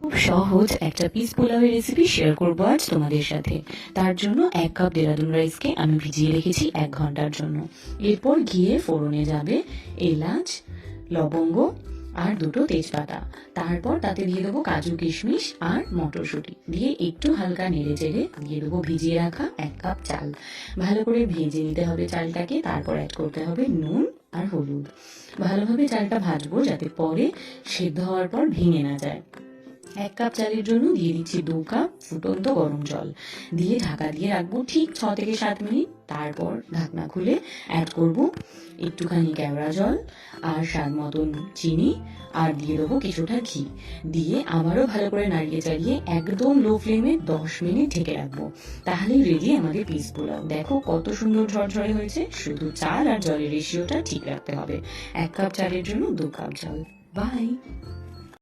খুব সহজ একটা পিস পোলাওয়ের রেসিপি শেয়ার করব আজ তোমাদের সাথে। তার জন্য এক কাপ দেরাদুন রাইসকে আমি ভিজিয়ে রেখেছি এক ঘণ্টার জন্য। এরপর ঘিয়ে ফোড়নে যাবে এলাচ, লবঙ্গ আর দুটো তেজপাতা। তারপর তাতে দিয়ে দেবো কাজু কিশমিশ আর মটরশুঁটি। দিয়ে একটু হালকা নেড়ে চেড়ে দিয়ে দেবো ভিজিয়ে রাখা এক কাপ চাল। ভালো করে ভেজে নিতে হবে চালটাকে, তারপর অ্যাড করতে হবে নুন আর হলুদ। ভালোভাবে চালটা ভাজবো যাতে পরে সেদ্ধ হওয়ার পর ভেঙে না যায়। এক কাপ চালের জন্য দিয়ে দিচ্ছি দু কাপ ফুটন্ত গরম জল। দিয়ে ঢাকা দিয়ে রাখব ঠিক ছ থেকে সাত মিনিট। তারপর ঢাকনা খুলে অ্যাড করব একটুখানি কেওড়া জল আর স্বাদ মতন চিনি আর দিয়ে দেবো কিছুটা ঘি। দিয়ে আবারও ভালো করে নাড়িয়ে চাড়িয়ে একদম লো ফ্লেমে দশ মিনিট ঢেকে রাখব। তাহলেই রেডি আমাদের পিস পোলাও দেখো কত সুন্দর ঝরঝরে হয়েছে। শুধু চাল আর জলের রেশিওটা ঠিক রাখতে হবে। এক কাপ চালের জন্য দু কাপ জল। বাই